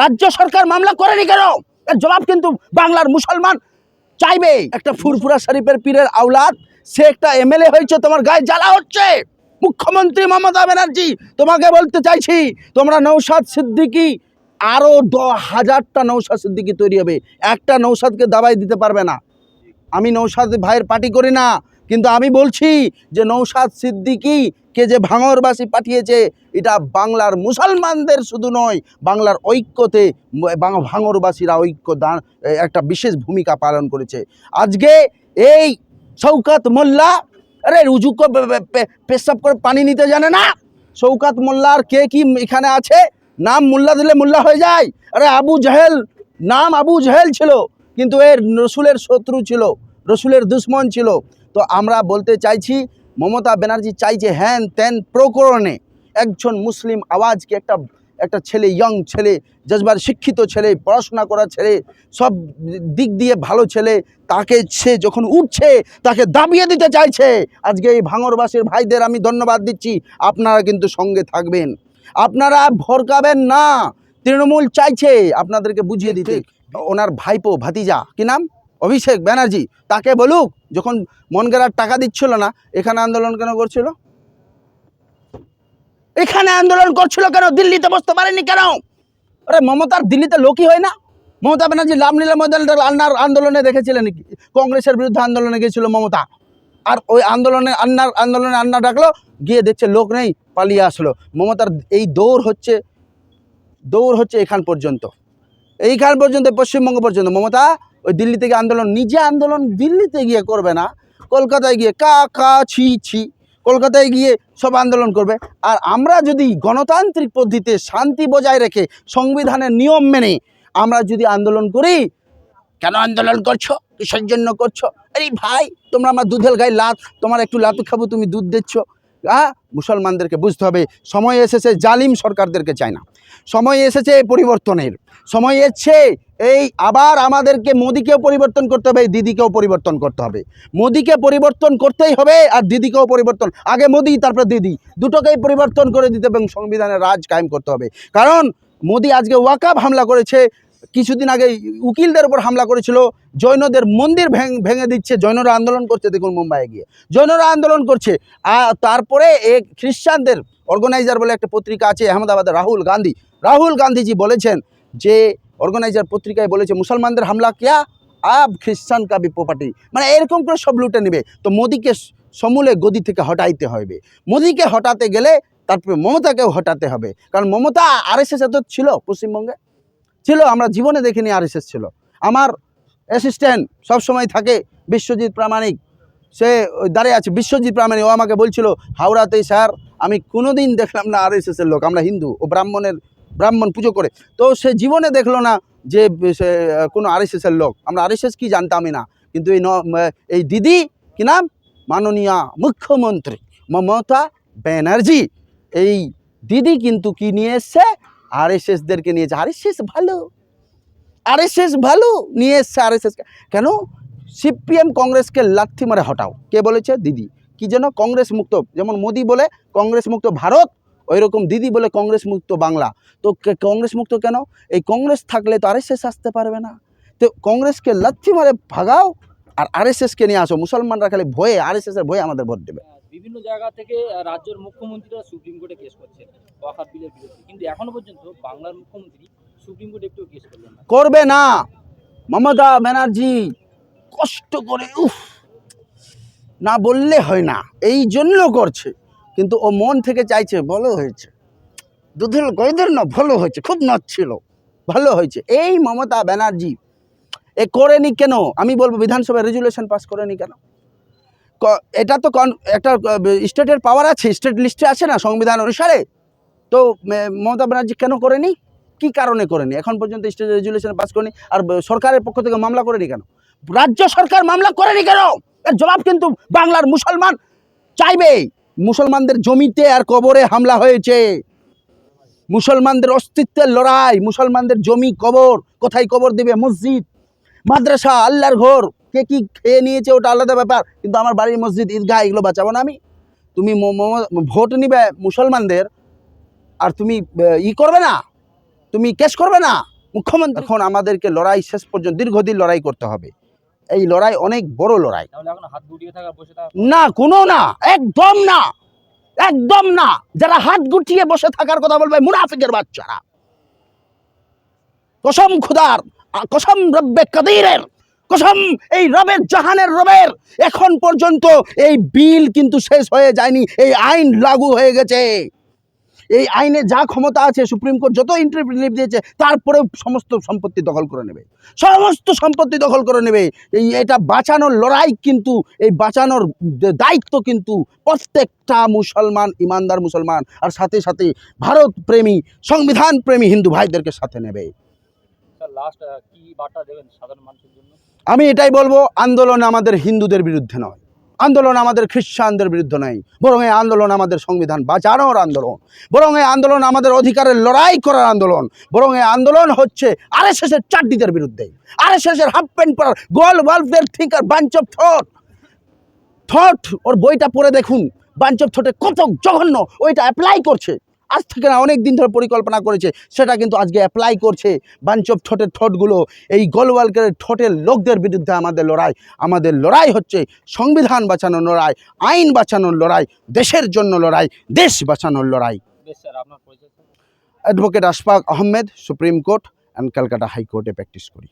রাজ্য সরকার মামলা করেনি কেন? এর জবাব কিন্তু বাংলার মুসলমান চাইবে। একটা ফুরফুরা শরীফের পীরের আওলাদ, সে একটা এমএলএ হয়েছে, তোমার গায়ে জ্বালা হচ্ছে। মুখ্যমন্ত্রী মমতা ব্যানার্জি, তোমাকে বলতে চাইছি, তোমরা নৌসাদ সিদ্দিকি আরও দ হাজারটা নৌসাদ সিদ্দিকি তৈরি হবে। একটা নৌসাদকে দাবাই দিতে পারবে না। আমি নৌসাদ ভাইয়ের পার্টি করি না। কিন্তু আমি বলছি যে নৌসাদ সিদ্দিকি কে যে ভাঙরবাসী পাঠিয়েছে, এটা বাংলার মুসলমানদের শুধু নয়, বাংলার ঐক্যতে ভাঙরবাসীরা ঐক্য দান, একটা বিশেষ ভূমিকা পালন করেছে। আজকে এই শৌকাত মোল্লা, আরে রুজুক পেশাব করে পানি নিতে জানে না? শৌকাত মোল্লার কে কি এখানে আছে? নাম মোল্লা দিলে মোল্লা হয়ে যায়। আরে আবু জাহেল, নাম আবু জাহেল ছিল, কিন্তু এর রসুলের শত্রু ছিল। রসুলের দুশ্মন ছিল। তো আমরা বলতে চাইছি মমতা ব্যানার্জি চাইছে হ্যান ত্যান প্রকরণে একজন মুসলিম আওয়াজকে একটা একটা ছেলে ইয়ং ছেলে জজবার শিক্ষিত ছেলে পড়াশোনা করা ছেলে সব দিক দিয়ে ভালো ছেলে তাকে সে যখন উঠছে তাকে দাবিয়ে দিতে চাইছে। আজকে এই ভাঙরবাসীর ভাইদের আমি ধন্যবাদ দিচ্ছি। আপনারা কিন্তু সঙ্গে থাকবেন। আপনারা ভরকাবেন না। তৃণমূল চাইছে। আপনাদেরকে বুঝিয়ে দিতে। ওনার ভাইপো ভাতিজা। কি নাম? অভিষেক ব্যানার্জি তাকে বলুক, যখন মনগেরার টাকা দিচ্ছিল না, এখানে আন্দোলন কেন করছিল? এখানে আন্দোলন করছিল কেন? দিল্লিতে বসতে পারেনি কেন? আরে মমতার দিল্লিতে লোকই হয় না। মমতা ব্যানার্জি রামলীলা ময়দান আন্নার আন্দোলনে দেখেছিলেন? কংগ্রেসের বিরুদ্ধে আন্দোলনে গিয়েছিল মমতা। আর ওই আন্দোলনে আন্নার, আন্দোলনে আন্না ডাকলো, গিয়ে দেখছে লোক নেই, পালিয়ে আসলো। মমতার এই দৌড় হচ্ছে দৌড় হচ্ছে এখান পর্যন্ত। এইখান পর্যন্ত, পশ্চিমবঙ্গ পর্যন্ত, মমতা, ওই দিল্লি থেকে আন্দোলন, নিজে আন্দোলন দিল্লিতে গিয়ে করবে না। কলকাতায় গিয়ে কা কা, ছি ছি, কলকাতায় গিয়ে সব আন্দোলন করবে। আর আমরা যদি গণতান্ত্রিক পদ্ধতিতে শান্তি বজায় রেখে সংবিধানের নিয়ম মেনে আমরা যদি আন্দোলন করি, কেন আন্দোলন করছ? কিসের জন্য করছ? আরে ভাই, তোমরা আমার দুধের গায়ে লাত, তোমার একটু লাতু খাব, তুমি দুধ দিচ্ছ। মুসলমানদেরকে বুঝতে হবে, সময় এসেছে, জালিম সরকারদেরকে চায় না। সময় এসেছে পরিবর্তনের। সময় এসছে এই আবার আমাদেরকে মোদিকেও পরিবর্তন করতে হবে, দিদিকেও পরিবর্তন করতে হবে। মোদিকে পরিবর্তন করতেই হবে আর দিদিকেও পরিবর্তন। আগে মোদি, তারপর দিদি। দুটোকেই পরিবর্তন করে দিতে হবে এবং সংবিধানের রাজ কায়েম করতে হবে। কারণ মোদি আজকে ওয়াকাব হামলা করেছে কিছুদিন আগে উকিলদের উপর হামলা করেছিল। জৈনদের মন্দির ভেঙ- দিচ্ছে। জৈনরা আন্দোলন করছে। দেখুন মুম্বাইয়ে গিয়ে। জৈনরা আন্দোলন করছে। আর তারপরে এ খ্রিস্টানদের অর্গানাইজার বলে একটা পত্রিকা আছে আহমেদাবাদের রাহুল গান্ধী। রাহুল গান্ধীজি বলেছেন যে অর্গানাইজার পত্রিকায় বলেছে, মুসলমানদের হামলা কিয়া? আব খ্রিস্টান কা বি প্রপার্টি মানে এরকম করে সব লুটে নেবে। তো মোদিকে সমূলে গদি থেকে হটাইতে হবে। মোদিকে হটাতে গেলে তারপরে মমতাকেও হটাতে হবে। কারণ মমতা আরএসএস এত ছিল পশ্চিমবঙ্গে। ছিল, আমরা জীবনে দেখিনি আরএসএস ছিল। আমার অ্যাসিস্ট্যান্ট সবসময় থাকে বিশ্বজিৎ প্রামাণিক। সে দাঁড়িয়ে আছে, বিশ্বজিৎ প্রামাণিক, ও আমাকে বলছিল, হাওড়াতে স্যার, আমি কোনোদিন দেখলাম না আরএসএসের লোক, আমরা হিন্দু, ও ব্রাহ্মণের, ব্রাহ্মণ পুজো করে। তো সে জীবনে দেখল না যে, সে কোনো আরএসএসের লোক। আমরা আরএসএস কি জানতামই না। কিন্তু এই ন- এই দিদি, কি নাম? মাননীয় মুখ্যমন্ত্রী মমতা ব্যানার্জি। এই দিদি কিন্তু কি নিয়ে এসছে? আরএসএসদেরকে নিয়েছে। আরএসএস ভালো। আরএসএস ভালো। নিয়ে এসছে আরএসএস কেন? সিপিএম কংগ্রেসকে লাথি মারে হটাও। কে বলেছে? দিদি। কি যেন কংগ্রেস মুক্ত। যেমন মোদি বলে কংগ্রেস মুক্ত ভারত ওই রকম দিদি বলে কংগ্রেস মুক্ত বাংলা। তো কংগ্রেস মুক্ত কেন? এই কংগ্রেস থাকলে তো আরএসএস আসতে পারবে না। তো কংগ্রেসকে লাথি মারে ভাগাও, আর আরএসএসকে নিয়ে আসো। মুসলমানরা খালি ভয়ে আরএসএস এর ভয়ে আমাদের ভোট দেবে। বিভিন্ন জায়গা থেকে রাজ্যের মুখ্যমন্ত্রীরা সুপ্রিম কোর্টে কেস করছেন ওয়াকাফ বিলের বিরুদ্ধে। কিন্তু এখনও পর্যন্ত বাংলার মুখ্যমন্ত্রী সুপ্রিম কোর্টে একটু কেস করলেন না। করবে না! মমতা ব্যানার্জি, কষ্ট করে, উফ! না বললে হয় না, এই জন্য করছে। কিন্তু ও মন থেকে চাইছে, ভালো হয়েছে। দুধের গয়দের না, ভালো হয়েছে, খুব নাচছিল ভালো হয়েছে। এই মমতা ব্যানার্জি, এ করেনি কেন? আমি বলব, বিধানসভায় রেজুলেশন পাস করেনি কেন? এটা তো কন- একটা স্টেটের পাওয়ার আছে স্টেট লিস্টে আছে না, সংবিধান অনুসারে? তো মমতা ব্যানার্জি কেন করেনি? কি কারণে করেনি? এখন পর্যন্ত স্টেট রেজুলেশন পাস করেনি, আর সরকারের পক্ষ থেকে মামলা করেনি কেন? রাজ্য সরকার মামলা করেনি কেন? এর জবাব কিন্তু বাংলার মুসলমান চাইবে। মুসলমানদের জমিতে আর কবরে হামলা হয়েছে। মুসলমানদের অস্তিত্বের লড়াই, মুসলমানদের জমি, কবর, কোথায় কবর দিবে? মসজিদ, মাদ্রাসা, আল্লাহর ঘর। কে কি খেয়ে নিয়েছে ওটা আলাদা ব্যাপার কিন্তু আমার বাড়ির মসজিদ ঈদগাহ এগুলো বাঁচাবো না আমি। তুমি ভোট নিবে মুসলমানদের আর তুমি ই করবে না তুমি কেস করবে না। মুখ্যমন্ত্রী এখন আমাদেরকে লড়াই শেষ পর্যন্ত দীর্ঘদিন লড়াই করতে হবে। এই লড়াই অনেক বড় লড়াই। তাহলে এখন হাত গুটিয়ে থাকা বসে থাকা না কোনো না একদম না একদম না। যারা হাত গুটিয়ে বসে থাকার কথা বলবে মুনাফিকের বাচ্চারা। কসম খুদার কসম রব্বে কাদিরের। কসম, এই রবের, জাহানের রবের। এখন পর্যন্ত এই বিল কিন্তু শেষ হয়ে যায়নি, এই আইন লাগু হয়ে গেছে। এই আইনে যা ক্ষমতা আছে, সুপ্রিম কোর্ট যত ইন্টারপ্রিটিভ দিয়েছে, তারপরেও সমস্ত সম্পত্তি দখল করে নেবে। সমস্ত সম্পত্তি দখল করে নেবে। এই, এটা বাঁচানোর লড়াই কিন্তু, এই বাঁচানোর দায়িত্ব কিন্তু প্রত্যেকটা মুসলমান, ইমানদার মুসলমান, আর সাথে সাথে ভারত প্রেমী, সংবিধান প্রেমী হিন্দু ভাইদেরকে সাথে নেবে। লাস্ট কি বার্তা দেবেন সাধারণ মানুষের জন্য? আমি এটাই বলব, আন্দোলন আমাদের হিন্দুদের বিরুদ্ধে নয়। আন্দোলন আমাদের খ্রিস্টানদের বিরুদ্ধে নয়। বরং এই আন্দোলন আমাদের সংবিধান বাঁচানোর আন্দোলন। বরং এই আন্দোলন আমাদের অধিকারের লড়াই করার আন্দোলন। বরং এই আন্দোলন হচ্ছে আর এস এর চারটিদের বিরুদ্ধে। আর এস এর হাফ প্যান্ট পরার Golwalkar thinker bunch of thought thought ওর বইটা পড়ে দেখুন। বাঞ্চ অফ থটে কত জঘন্য ওইটা অ্যাপ্লাই করছে। আজ থেকে না অনেক দিন ধরে পরিকল্পনা করেছে। সেটা কিন্তু আজকে অ্যাপ্লাই করছে বাঞ্চ অফ থটের থটগুলো এই গোলওয়ালকের ঠোঁটের লোকদের বিরুদ্ধে আমাদের লড়াই। আমাদের লড়াই হচ্ছে সংবিধান বাঁচানোর লড়াই আইন বাঁচানোর লড়াই দেশের জন্য লড়াই দেশ বাঁচানোর লড়াই। Advocate Ashfaq Ahmed supreme court and Calcutta হাইকোর্টে প্র্যাকটিস করি।